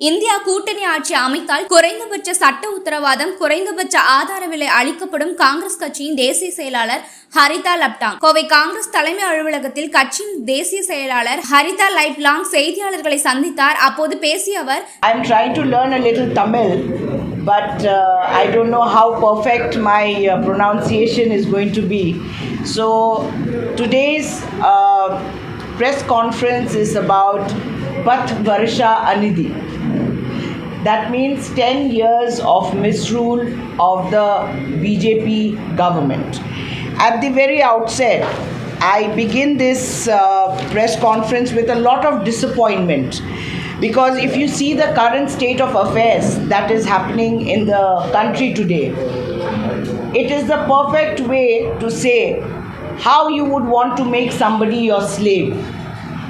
India கூட்டணி ஆட்சி அமைத்தால் குறைந்தபட்ச சட்ட உத்தரவாதம் குறைந்தபட்ச ஆதார விலை அளிக்கப்படும் காங்கிரஸ் கட்சியின் தேசிய செயலாளர் ஹரிதா லப்டாங் கோவை காங்கிரஸ் தலைமை அலுவலகத்தில் கட்சியின் தேசிய செயலாளர் ஹரிதா லைட்லாங் செய்தியாளர்களை சந்தித்தார். அப்போது பேசிய அவர் I am try to learn a little Tamil but I don't know how perfect my pronunciation is going to be so today's press conference is about Path Varsha Anidhi. That means 10 years of misrule of the BJP government. At the very outset, I begin this uh, press conference with a lot of disappointment because if you see the current state of affairs that is happening in the country today, it is the perfect way to say how you would want to make somebody your slave.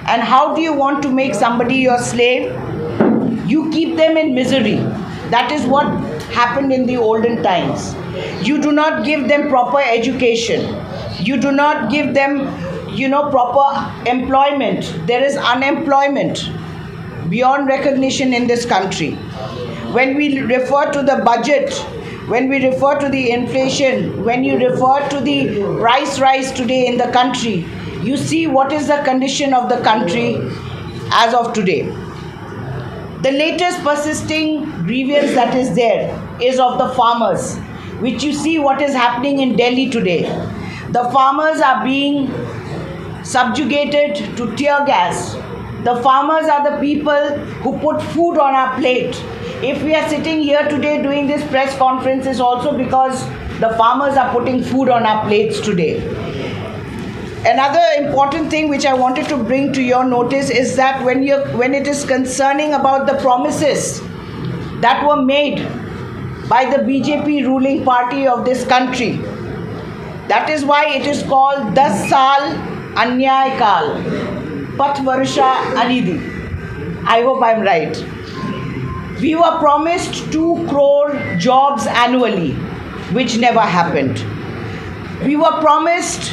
And how do you want to make somebody your slave? You keep them in misery. That is what happened in the olden times. You do not give them proper education. You do not give them, you know, proper employment. There is unemployment beyond recognition in this country. When we refer to the budget, when we refer to the inflation, when you refer to the price rise today in the country, you see what is the condition of the country as of today. The latest persisting grievance that is there is of the farmers, which you see what is happening in Delhi today. The farmers are being subjugated to tear gas. The farmers are the people who put food on our plate. If we are sitting here today doing this press conference, is also because the farmers are putting food on our plates today. Another important thing which I wanted to bring to your notice is that when you when it is concerning about the promises that were made by the BJP ruling party of this country, that is why it is called Das Sal Anyay Kal, Pat Anidhi. I hope I'm right. We were promised 2 crore jobs annually, which never happened. We were promised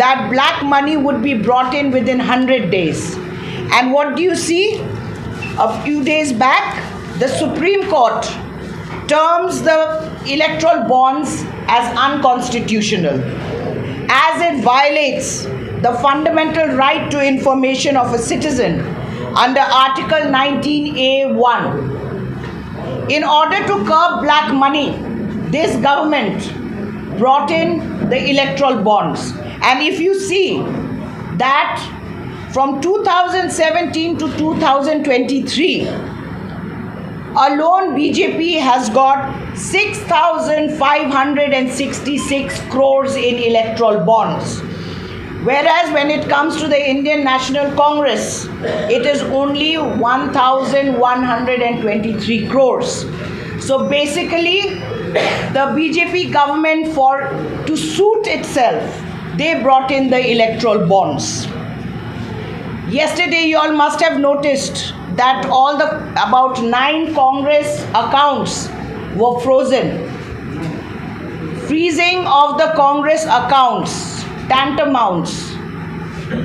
that black money would be brought in within 100 days. And what do you see? A few days back, the Supreme Court terms the electoral bonds as unconstitutional, as it violates the fundamental right to information of a citizen under Article 19A1. In order to curb black money, this government brought in the electoral bonds. And if you see that from 2017 to 2023, alone BJP has got 6,566 crores in electoral bonds. Whereas when it comes to the Indian National Congress, it is only 1,123 crores. So basically, the BJP government, for to suit itself, they brought in the electoral bonds. Yesterday, you all must have noticed that all the about nine Congress accounts were frozen. Freezing of the Congress accounts tantamounts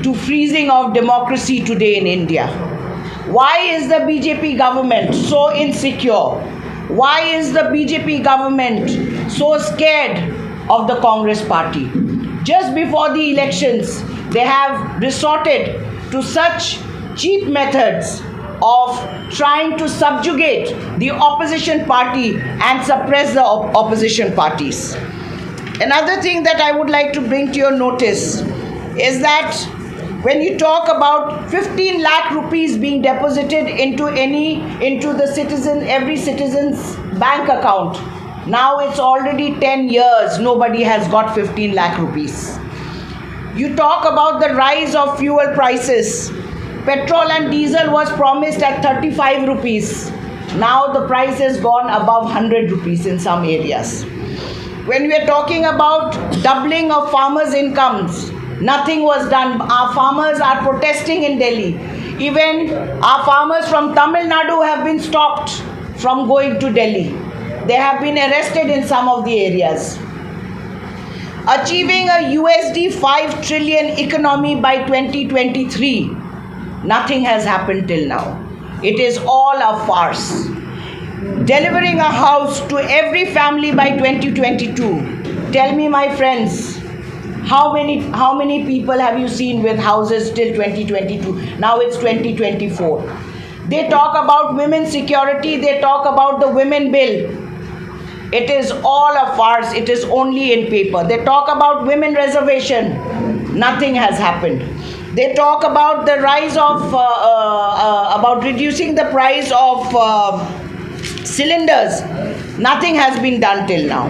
to freezing of democracy today in India. Why is the BJP government so insecure? Why is the BJP government so scared of the Congress party? Just before the elections, they have resorted to such cheap methods of trying to subjugate the opposition party and suppress the op- opposition parties. Another thing that I would like to bring to your notice is that when you talk about 15 lakh rupees being deposited into any into the citizen every citizen's bank account now it's already 10 years. Nobody has got 15 lakh rupees. You talk about the rise of fuel prices. Petrol and diesel was promised at 35 rupees. Now the price has gone above 100 rupees in some areas. When we are talking about doubling of farmers incomes nothing was done. Our farmers are protesting in delhi. Even our farmers from tamil nadu have been stopped from going to delhi they have been arrested in some of the areas achieving a usd 5 trillion economy by 2023 nothing has happened till now It is all a farce. Delivering a house to every family by 2022. Tell me, my friends, how many how many people have you seen with houses till 2022? Now it's 2024. They talk about women's security. They talk about the women bill. It is all a farce. It is only in paper. They talk about women reservation. Nothing has happened. They talk about the rise of, uh, uh, uh, about reducing the price of uh, cylinders. Nothing has been done till now.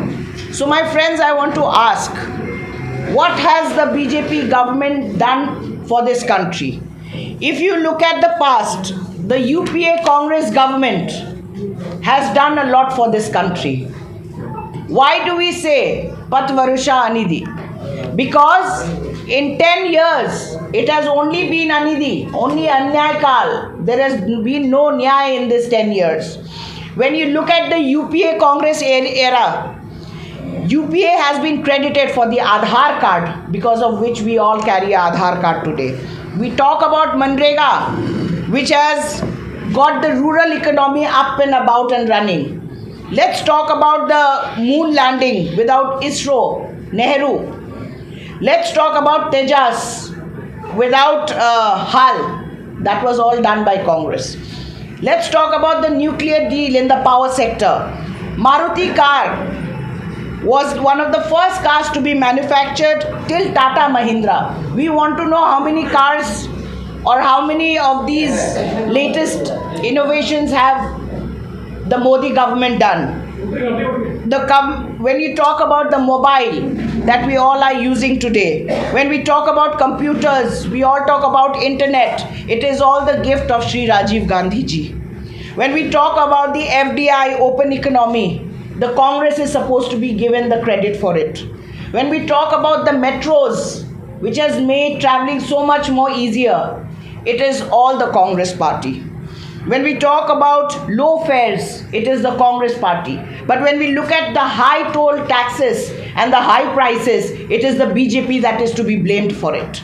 So, my friends, I want to ask what has the BJP government done for this country? If you look at the past, the UPA Congress government has done a lot for this country. Why do we say Patvarusha Anidhi? Because in 10 years, it has only been Anidhi, only Anyay Kal. There has been no Nyay in this 10 years. When you look at the UPA Congress er- era, UPA has been credited for the Aadhaar card because of which we all carry Aadhaar card today. We talk about Manrega, which has got the rural economy up and about and running. Let's talk about the moon landing without ISRO, Nehru. Let's talk about Tejas without uh, Hull. That was all done by Congress. Let's talk about the nuclear deal in the power sector. Maruti car was one of the first cars to be manufactured till Tata Mahindra. We want to know how many cars or how many of these latest innovations have the Modi government done. The com- when you talk about the mobile that we all are using today, when we talk about computers, we all talk about internet. It is all the gift of Sri Rajiv Gandhi ji. When we talk about the FDI open economy, the Congress is supposed to be given the credit for it. When we talk about the metros, which has made traveling so much more easier, it is all the Congress party. When we talk about low fares, it is the Congress party. But when we look at the high toll taxes and the high prices, it is the BJP that is to be blamed for it.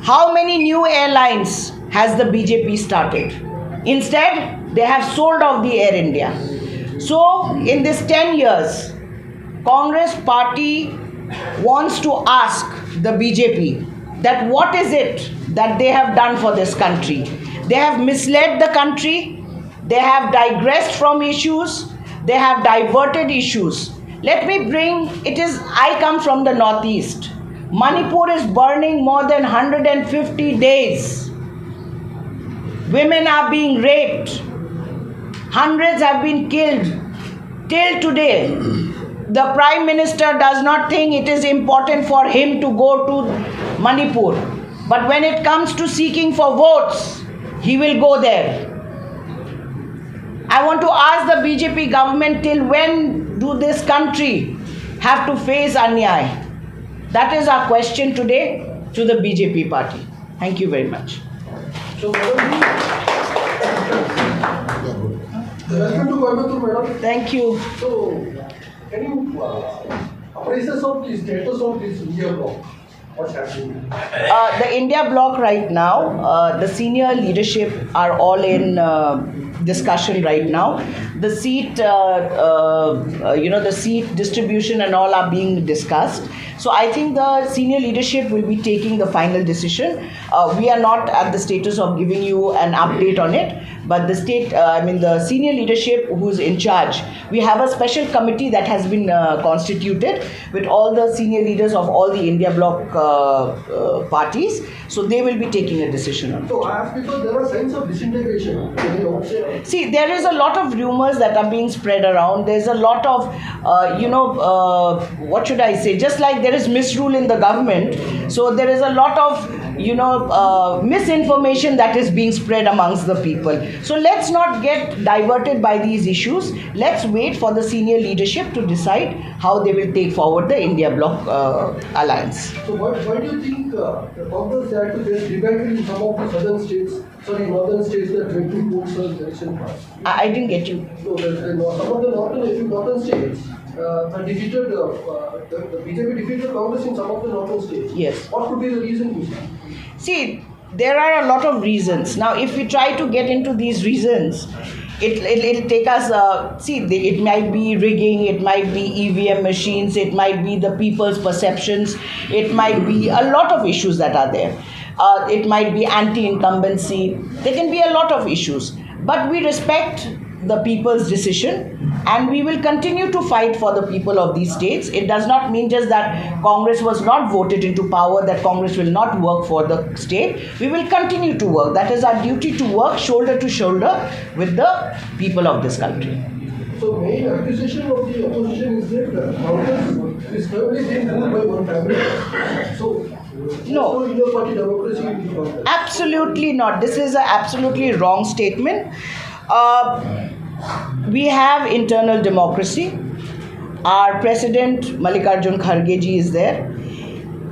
How many new airlines has the BJP started? Instead, they have sold off the Air India. So, in this 10 years, Congress party wants to ask the BJP that what is it that they have done for this country? They have misled the country, they have digressed from issues, they have diverted issues. Let me bring it is I come from the northeast. Manipur is burning more than 150 days. Women are being raped. Hundreds have been killed. Till today, the Prime Minister does not think it is important for him to go to Manipur. But when it comes to seeking for votes, he will go there. I want to ask the BJP government till when do this country have to face Anyay? That is our question today to the BJP party. Thank you very much. So, welcome to Coimbatore, madam. Thank you. So, can you uh, appraise us of the status of this India block? Uh, the India bloc right now, uh, the senior leadership are all in uh, discussion right now. The seat, uh, uh, uh, you know, the seat distribution and all are being discussed. So I think the senior leadership will be taking the final decision. Uh, we are not at the status of giving you an update on it, but the state, uh, I mean, the senior leadership who's in charge, we have a special committee that has been uh, constituted with all the senior leaders of all the India bloc parties. So they will be taking a decision on it. So, I ask because there are signs of disintegration. Can you also- See, there is a lot of rumors that are being spread around. There's a lot of, uh, you know, uh, what should I say? Just like there is misrule in the government, so there is a lot of, you know, uh, misinformation that is being spread amongst the people. So let's not get diverted by these issues. Let's wait for the senior leadership to decide how they will take forward the India Bloc uh, alliance. So, why, why do you think uh, the Congress had to in some of the southern states, sorry, northern states that went to vote for election? I, I didn't get you. So, the, the, some of the northern, northern states, uh, the defeated, uh, uh, the, the BJP defeated Congress in some of the northern states. Yes. What could be the reason you? See, there are a lot of reasons. Now, if we try to get into these reasons, it, it, it'll take us, uh, see, the- it might be rigging, it might be EVM machines, it might be the people's perceptions, it might be a lot of issues that are there. Uh, it might be anti incumbency, there can be a lot of issues. But we respect the people's decision and we will continue to fight for the people of these states. It does not mean just that Congress was not voted into power, that Congress will not work for the state. We will continue to work. That is our duty to work shoulder to shoulder with the people of this country. So main accusation of the opposition is that Congress is currently being ruled by one family. So No. no party democracy in. Absolutely not. This is an absolutely wrong statement. Uh, we have internal democracy. Our president Mallikarjun Kharge ji is there.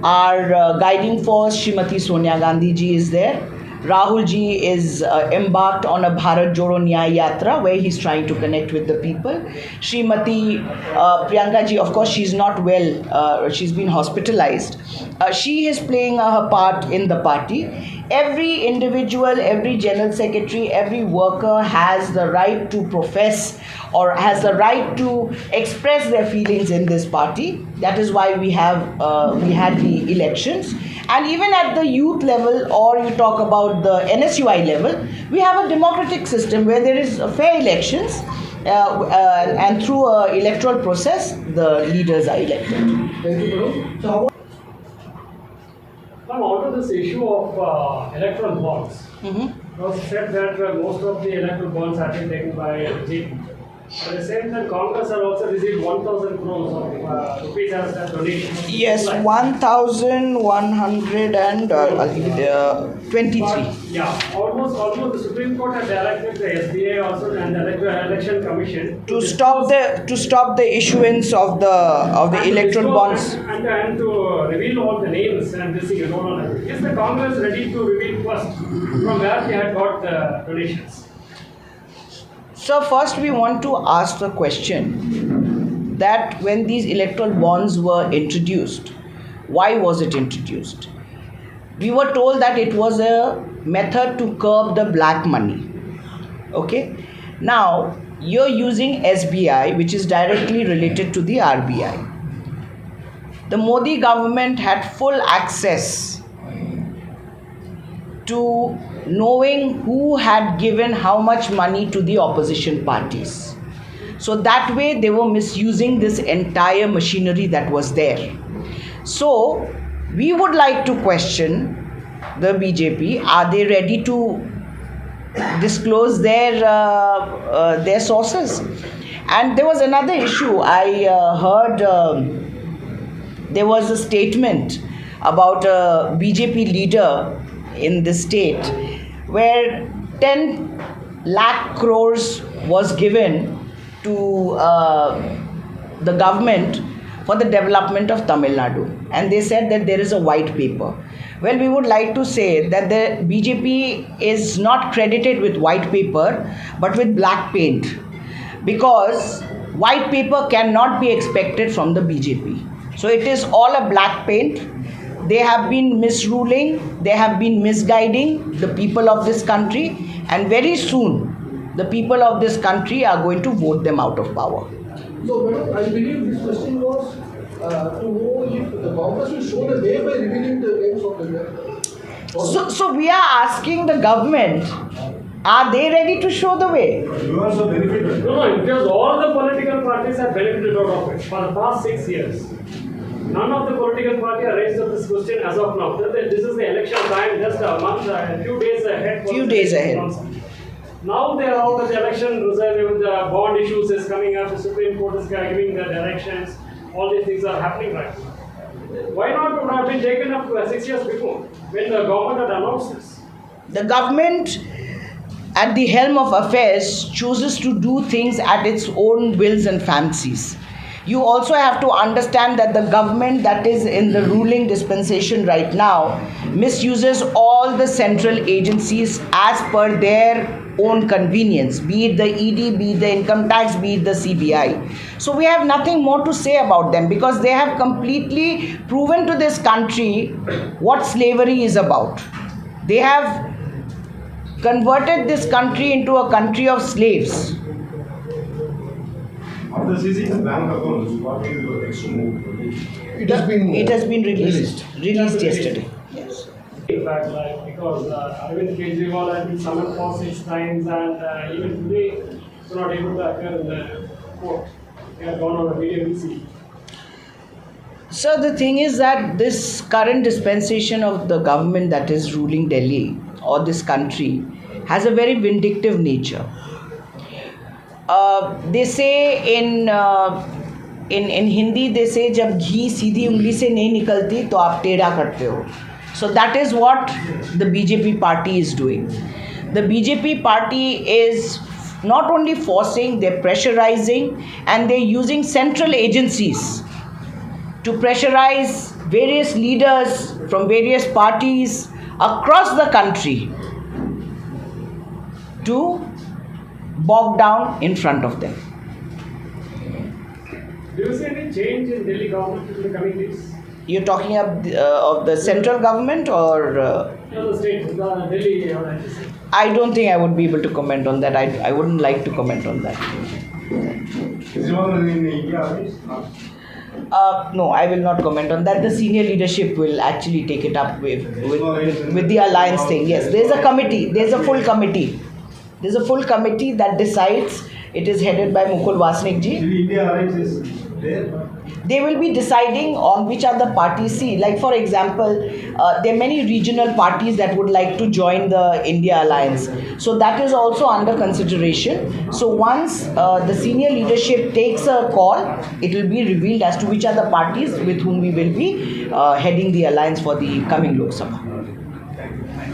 Our uh, guiding force Shrimati Sonia Gandhi ji is there. Rahul ji is uh, embarked on a Bharat Jodo Nyay Yatra where he's trying to connect with the people. Shrimati uh, Priyanka ji, of course, she's not well. Uh, she's been hospitalized. Uh, she is playing uh, her part in the party. Every individual, every general secretary, every worker has the right to profess or has the right to express their feelings in this party. That is why we have uh, we had the elections. And even at the youth level, or you talk about the NSUI level, we have a democratic system where there is fair elections, uh, uh, and through a electoral process, the leaders are elected. Thank you, madam. So how Come out of this issue of uh, electoral bonds. It was said that uh, most of the electron bonds have been taken by BJP. At the same time, Congress has also received 1,000 crores of uh, rupees as a donation. Yes, Like- 1,123. But, yeah, almost, almost the Supreme Court has directed the SBA also and the Election Commission To stop the to stop the issuance of the of the and electoral bonds. And, and, and to reveal all the names and this thing, you don't. Is the Congress ready to reveal first from where they had got the donations? So first we want to ask the question that when these electoral bonds were introduced, why was it introduced? We were told that it was a method to curb the black money. Okay? Now you're using SBI, which is directly related to the RBI. The Modi government had full access to knowing who had given how much money to the opposition parties. So that way they were misusing this entire machinery that was there. So we would like to question the BJP are they ready to disclose their uh, uh, their sources? And there was another issue I uh, heard. Um, there was a statement about a BJP leader in the state where 10 lakh crores was given to uh, the government for the development of Tamil Nadu. And they said that there is a white paper. Well, we would like to say that the BJP is not credited with white paper but with black paint because white paper cannot be expected from the BJP. So it is all a black paint. They have been misruling, they have been misguiding the people of this country, and very soon the people of this country are going to vote them out of power. So, madam, I believe this question was uh, to know if the Congress will show the way by revealing the names of the So, so we are asking the government are they ready to show the way? You also benefited. No, no, because all the political parties have benefited out of it for the past six years. None of the political party have raised this question as of now. This is the election time, just a month, a few days ahead. for Few days ahead. Now they are out of the election, reserve the bond issues is coming up, the Supreme Court is giving the directions, all these things are happening right now. Why not would have been taken up uh, six years before, when the government had announced this? The government, at the helm of affairs, chooses to do things at its own wills and fancies. You also have to understand that the government that is in the ruling dispensation right now misuses all the central agencies as per their own convenience, be it the ED, be it the income tax, be it the CBI. So we have nothing more to say about them because they have completely proven to this country what slavery is about. They have converted this country into a country of slaves. After seizing the bank accounts, what is your next move? It has been. It has been released. Released Released. yesterday. Yes. In fact, like, because uh, Arvind Kejriwal has been summoned for six times and uh, even today, was not able to appear in the court. They have gone on a video VC. So the thing is that this current dispensation of the government that is ruling Delhi or this country has a very vindictive nature. Uh, they say in uh, in in Hindi they say जब घी सीधी उंगली से नहीं निकलती तो आप टेढ़ा करते हो. So that is what the BJP party is doing. The BJP party is not only forcing, they're pressurizing and they're using central agencies to pressurize various leaders from various parties across the country to bog down in front of them. Do you see any change in Delhi government in the coming days? You're talking of the, uh, of the central government, or uh, No, the state, the Delhi, I I don't think I would be able to comment on that. I, I wouldn't like to comment on that. Is one in India? Uh, no, I will not comment on that. The senior leadership will actually take it up with, with, with, with the alliance thing. Yes, there's a committee, there's a full committee. There's a full committee that decides. It is headed by Mukul Vasnik ji. India alliance is there? they will be deciding on which are the parties see like for example uh, there are many regional parties that would like to join the india alliance so that is also under consideration so once uh, the senior leadership takes a call it will be revealed as to which are the parties with whom we will be uh, heading the alliance for the coming lok sabha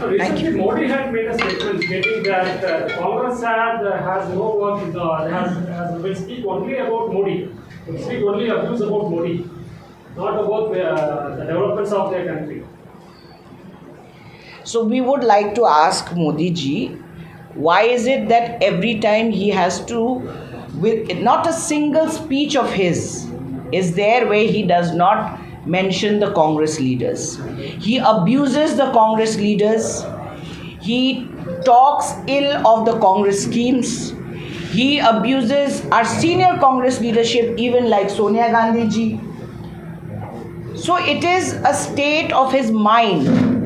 Recently, Modi had made a statement stating that uh, Congress had, uh, has no work, with, uh, has, has, will speak only about Modi, will speak only abuse about Modi, not about uh, the developments of their country. So we would like to ask Modi ji, why is it that every time he has to, with not a single speech of his is there where he does not mention the Congress leaders. He abuses the Congress leaders. He talks ill of the Congress schemes. He abuses our senior Congress leadership, even like Sonia Gandhi ji. So it is a state of his mind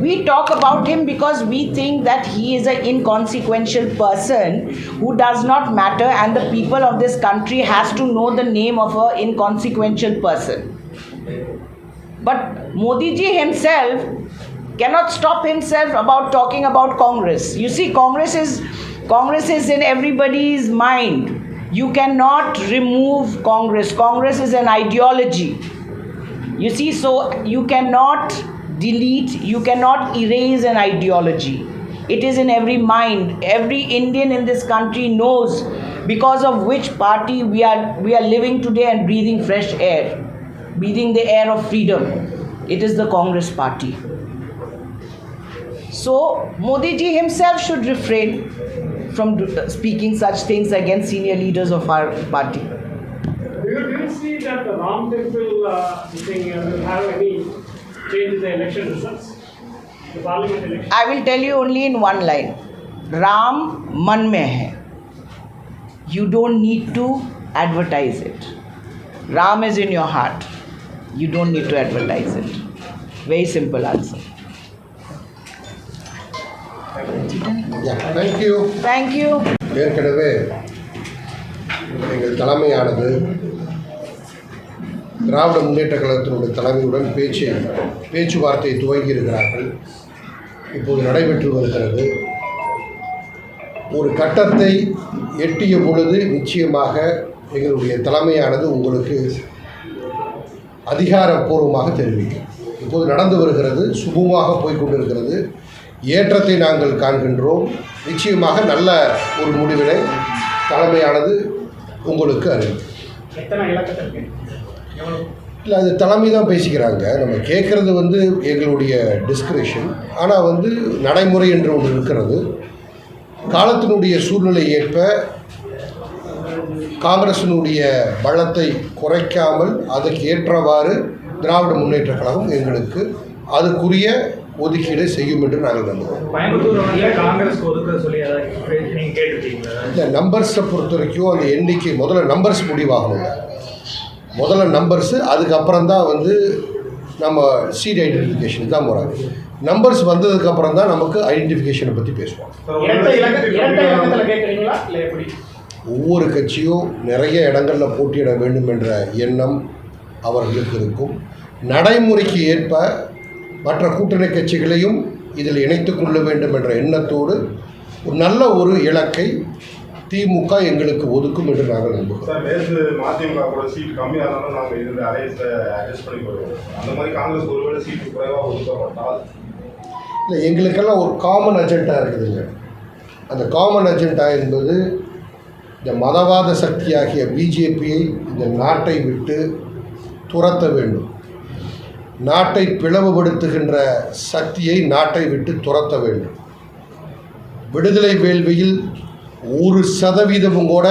we talk about him because we think that he is an inconsequential person who does not matter and the people of this country has to know the name of a inconsequential person but modi ji himself cannot stop himself about talking about congress. You see congress is congress is in everybody's mind. You cannot remove congress. Congress is an ideology. You see, so you cannot delete, you cannot erase an ideology. It is in every mind. Every Indian in this country knows because of which party we are we are living today and breathing fresh air, breathing the air of freedom. It is the Congress party. So Modi ji himself should refrain from speaking such things against senior leaders of our party. Do you, do you see that the Ram Temple uh, thing uh, will have any change in the election results? The parliament election? I will tell you only in one line. Ram man mein hai. You don't need to advertise it. Ram is in your heart. You don't need to advertise it. Very simple answer. Thank you you. ஏற்கனவே எங்கள் தலைமையானது திராவிட முன்னேற்ற கழகத்தினுடைய தலைமையுடன் பேச்சு பேச்சுவார்த்தை துவங்கி இருக்கிறார்கள் இப்போது நடைபெற்று வருகிறது ஒரு கட்டத்தை எட்டிய பொழுது நிச்சயமாக எங்களுடைய தலைமையானது உங்களுக்கு அதிகாரப்பூர்வமாக தெரிவிக்கும். இப்போது நடந்து வருகிறது சுமூகமாக போய்க் கொண்டிருக்கிறது. ஏற்றத்தை நாங்கள் காண்கின்றோம். நிச்சயமாக நல்ல ஒரு முடிவினை தலைமையானது உங்களுக்கு அறிவிக்கும் இல்லை அது தலைமை தான் பேசிக்கிறாங்க. நம்ம கேட்குறது வந்து எங்களுடைய டிஸ்கிரிப்ஷன் ஆனால் வந்து நடைமுறை என்று ஒன்று இருக்கிறது. காலத்தினுடைய சூழ்நிலை ஏற்ப காங்கிரசினுடைய பலத்தை குறைக்காமல் அதற்கு ஏற்றவாறு திராவிட முன்னேற்ற கழகம் எங்களுக்கு அதுக்குரிய ஒதுக்கீடு செய்யும் என்று நாங்கள் நம்புகிறோம். இந்த நம்பர்ஸை பொறுத்த வரைக்கும் அந்த எண்ணிக்கை முதல்ல நம்பர்ஸ் முடிவாகணும் முதல்ல நம்பர்ஸு அதுக்கப்புறம் தான் வந்து நம்ம சீட் ஐடென்டிஃபிகேஷன் தான் போகிறாங்க நம்பர்ஸ் வந்ததுக்கப்புறம் தான் நமக்கு ஐடென்டிஃபிகேஷனை பற்றி பேசுவோம். ஒவ்வொரு கட்சியும் நிறைய இடங்களில் போட்டியிட வேண்டும் என்ற எண்ணம் அவர்களுக்கு இருக்கும். நடைமுறைக்கு ஏற்ப மற்ற கூட்டணி கட்சிகளையும் இதில் இணைத்து கொள்ள வேண்டும் என்ற எண்ணத்தோடு ஒரு நல்ல ஒரு இலக்கை திமுக எங்களுக்கு ஒதுக்கும் என்று நாங்கள் நம்புகிறோம். இல்லை எங்களுக்கெல்லாம் ஒரு காமன் அஜெண்டா இருக்குதுங்க. அந்த காமன் அஜெண்டா என்பது இந்த மதவாத சக்தியாகிய பிஜேபியை இந்த நாட்டை விட்டு துரத்த வேண்டும். நாட்டை பிளவுபடுத்துகின்ற சக்தியை நாட்டை விட்டு துரத்த வேண்டும். விடுதலை வேள்வியில் ஒரு சதவீதமும் கூட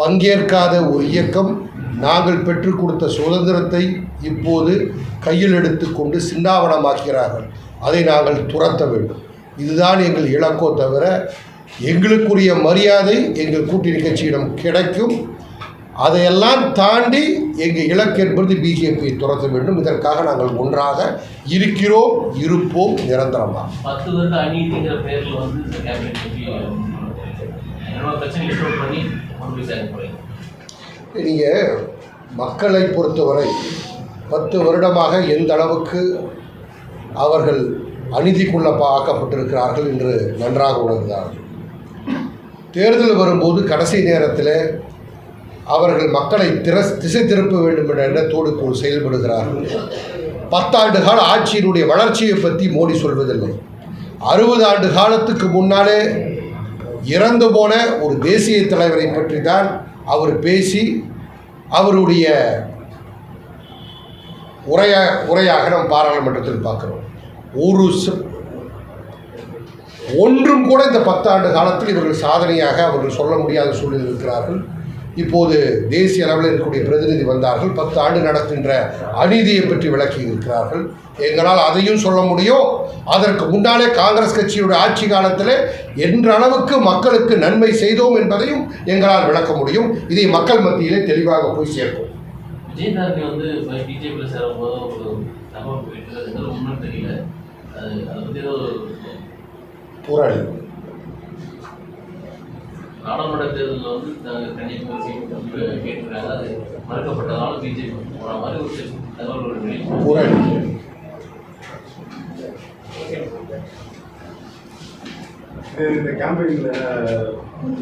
பங்கேற்காத ஒரு இயக்கம் நாங்கள் பெற்றுக் கொடுத்த சுதந்திரத்தை இப்போது கையில் எடுத்துக்கொண்டு சின்னாவனமாக்கிறார்கள் அதை நாங்கள் துரத்த வேண்டும். இதுதான் எங்கள் இலக்கோ தவிர எங்களுக்குரிய மரியாதை எங்கள் கூட்டணி கட்சியிடம் கிடைக்கும். அதையெல்லாம் தாண்டி எங்கள் இலக்கு என்பது பிஜேபியை துரத்த வேண்டும். இதற்காக நாங்கள் ஒன்றாக இருக்கிறோம் இருப்போம் நிரந்தரமாக பத்து வருட அநீதிங்கிற பேர்ல வந்து இந்த கேபினெட் பண்ணி நீங்கள் மக்களை பொறுத்தவரை பத்து வருடமாக எந்த அளவுக்கு அவர்கள் அநீதிக்குள்ள ஆக்கப்பட்டிருக்கிறார்கள் என்று நன்றாக உணர்ந்தார்கள். தேர்தல் வரும்போது கடைசி நேரத்தில் அவர்கள் மக்களை திர திசை திருப்ப வேண்டும் என்ற எண்ணத்தோடு போல் செயல்படுகிறார்கள். பத்தாண்டு கால ஆட்சியினுடைய வளர்ச்சியை பற்றி மோடி சொல்வதில்லை. அறுபது ஆண்டு காலத்துக்கு முன்னாலே இறந்து போன ஒரு தேசிய தலைவரை பற்றி தான் அவர் பேசி அவருடைய உரையா உரையாக நம் பாராளுமன்றத்தில் பார்க்குறோம். ஒரு ஒன்றும் கூட இந்த பத்தாண்டு காலத்தில் இவர்கள் சாதனையாக அவர்கள் சொல்ல முடியாத சூழலில் இருக்கிறார்கள். இப்போது தேசிய அளவில் இருக்கக்கூடிய பிரதிநிதி வந்தார்கள். பத்து ஆண்டு நடக்கின்ற அநீதியை பற்றி விளக்கி இருக்கிறார்கள். எங்களால் அதையும் சொல்ல முடியும். அதற்கு முன்னாலே காங்கிரஸ் கட்சியுடைய ஆட்சி காலத்தில் என்ற அளவுக்கு மக்களுக்கு நன்மை செய்தோம் என்பதையும் எங்களால் விளக்க முடியும். இதை மக்கள் மத்தியிலே தெளிவாக போய் சேர்ப்போம். விஜயதாரணி வந்து பிஜேபியில் சேரும் போது ஒரு தகவல் போயிட்டு தெரியல. அதை பற்றி ஏதோ போராளி நாடாளுமன்ற தேர்தலில் வந்து சீட்டு கேட்டிருக்காங்க. அது மறுக்கப்பட்டதால பிஜேபி போகிற மாதிரி ஒரு இது இந்த கேம்பெயினில்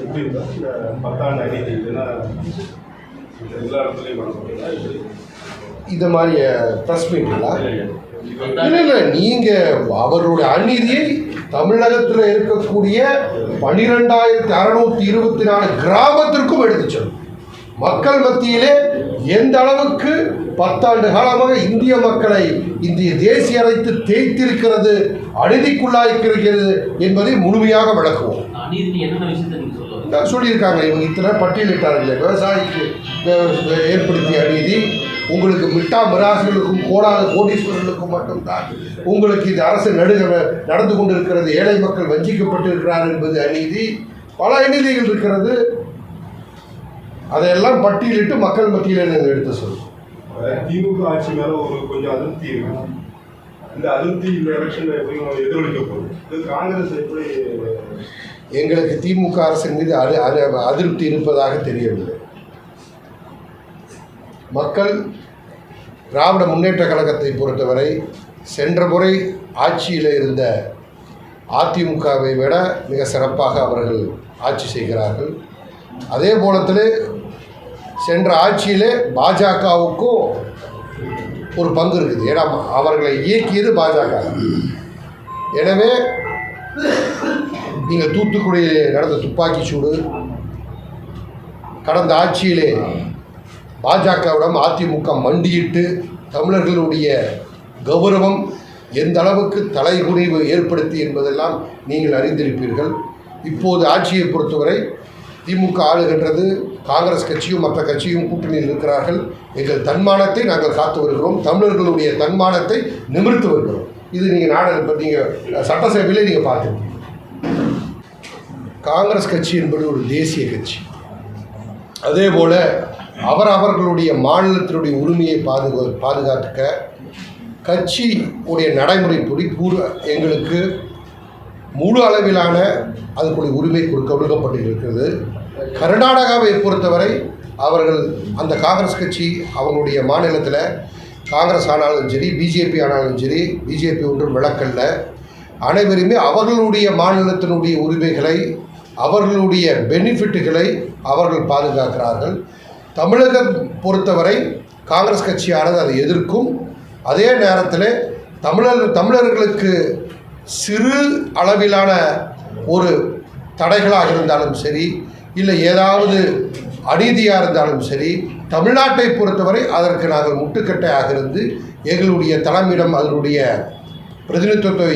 எப்படி இருந்தா இந்த பத்தாண்டு அநீதி இதுனா எல்லா இடத்துலையும் பண்ண இந்த மாதிரி ப்ரெஸ் மீட்டுங்களா இல்லை இல்லை. நீங்கள் அவருடைய அநீதியை தமிழகத்தில் இருக்கக்கூடிய பன்னிரெண்டாயிரத்தி அறநூற்றி இருபத்தி நாலு கிராமத்திற்கும் எடுத்து செல்லும் மக்கள் மத்தியிலே எந்த அளவுக்கு பத்தாண்டு காலமாக இந்திய மக்களை இந்திய தேசிய அரசு தேய்த்திருக்கிறது அநீதிக்குள்ளாயிருக்கிறது என்பதை முழுமையாக விளக்குவோம். சொல்லியிருக்காங்க இவங்க இத்தனை பட்டியலிட்டார்கள் விவசாயிக்கு ஏற்படுத்திய அநீதி உங்களுக்கு மிட்டா மிராசுகளுக்கும் கோடாத கோடீஸ்வரர்களுக்கும் மட்டும்தான். உங்களுக்கு இந்த அரசு நடுக நடந்து கொண்டிருக்கிறது. ஏழை மக்கள் வஞ்சிக்கப்பட்டிருக்கிறார் என்பது அநீதி. பல அநீதிகள் இருக்கிறது. அதையெல்லாம் பட்டியலிட்டு மக்கள் மத்தியில் நாங்கள் எடுத்து சொல்லுவோம் திமுக ஆட்சி மேல ஒரு கொஞ்சம் அதிருப்தி இருக்கு. இந்த அதிருப்தி இந்த எலெக்ஷன்ல எப்படியும் எதிரொலிக்க போகுது. இது காங்கிரஸ் எப்படி எங்களுக்கு திமுக அரசின் மீது அது அது அதிருப்தி இருப்பதாக தெரியவில்லை. மக்கள் திராவிட முன்னேற்ற கழகத்தை பொறுத்தவரை சென்ற முறை ஆட்சியில் இருந்த அதிமுகவை விட மிக சிறப்பாக அவர்கள் ஆட்சி செய்கிறார்கள். அதே போலத்தில் சென்ற ஆட்சியிலே பாஜகவுக்கும் ஒரு பங்கு இருக்குது. ஏன்னா அவர்களை இயக்கியது பாஜக. எனவே நீங்கள் தூத்துக்குடியில் நடந்த துப்பாக்கி சூடு கடந்த ஆட்சியிலே பாஜகவிடம் அதிமுக மண்டியிட்டு தமிழர்களுடைய கௌரவம் எந்த அளவுக்கு தலைகுனிவு ஏற்படுத்தி என்பதெல்லாம் நீங்கள் அறிந்திருப்பீர்கள். இப்போது ஆட்சியை பொறுத்தவரை திமுக ஆளுகின்றது காங்கிரஸ் கட்சியும் மற்ற கட்சியும் கூட்டணியில் இருக்கிறார்கள். எங்கள் தன்மானத்தை நாங்கள் காத்து வருகிறோம். தமிழர்களுடைய தன்மானத்தை நிமிர்த்து வருகிறோம். இது நீங்கள் நாடு இப்போ நீங்கள் சட்டசபையிலே நீங்கள் பார்த்துருக்கீங்க காங்கிரஸ் கட்சி என்பது ஒரு தேசிய கட்சி. அதே போல் அவர் அவர்களுடைய மாநிலத்தினுடைய உரிமையை பாதுகா பாதுகாத்துக்க கட்சி உடைய நடைமுறைப்படி கூறு எங்களுக்கு முழு அளவிலான அதுக்குரிய உரிமை கொடுக்க கொடுக்கப்பட்டிருக்கிறது. கர்நாடகாவை பொறுத்தவரை அவர்கள் அந்த காங்கிரஸ் கட்சி அவங்களுடைய மாநிலத்தில் காங்கிரஸ் ஆனாலும் சரி பிஜேபி ஆனாலும் சரி பிஜேபி ஒன்றும் விளக்கல்ல. அனைவருமே அவர்களுடைய மாநிலத்தினுடைய உரிமைகளை அவர்களுடைய பெனிஃபிட்டுகளை அவர்கள் பாதுகாக்கிறார்கள். தமிழகம் பொறுத்தவரை காங்கிரஸ் கட்சியானது அதை எதிர்க்கும். அதே நேரத்தில் தமிழர் தமிழர்களுக்கு சிறு அளவிலான ஒரு தடைகளாக இருந்தாலும் சரி இல்லை ஏதாவது அநீதியாக இருந்தாலும் சரி தமிழ்நாட்டை பொறுத்தவரை அதற்கு நாங்கள் முட்டுக்கட்டையாக இருந்து எங்களுடைய தலைமையிடம் அதனுடைய பிரதிநிதித்துவத்தை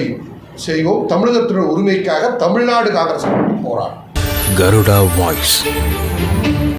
செய்வோம். தமிழகத்தினுடைய உரிமைக்காக தமிழ்நாடு காங்கிரஸ் போராடும். கருடா வாய்ஸ்.